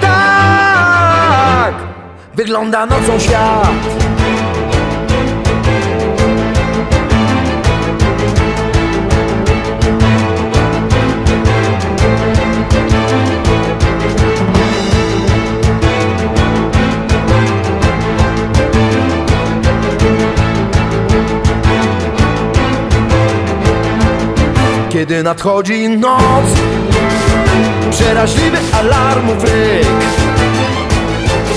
Tak! Wygląda nocą świat. Kiedy nadchodzi noc Przeraźliwy alarmów ryk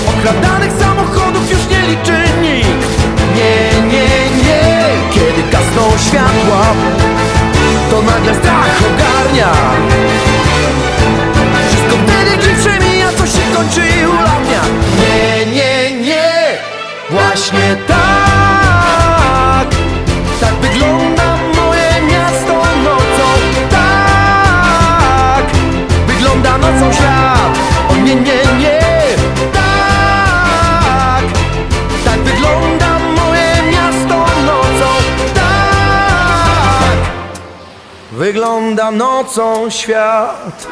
Okradanych samochodów już nie liczy nikt. Nie, nie, nie Kiedy gasną światła To nagle strach ogarnia. Wszystko wtedy, gdy przemija, co się kończy i ulatnia. Nie, nie, nie Właśnie tak nie, nie, nie Tak. Tak wygląda moje miasto nocą. Tak. Wygląda nocą świat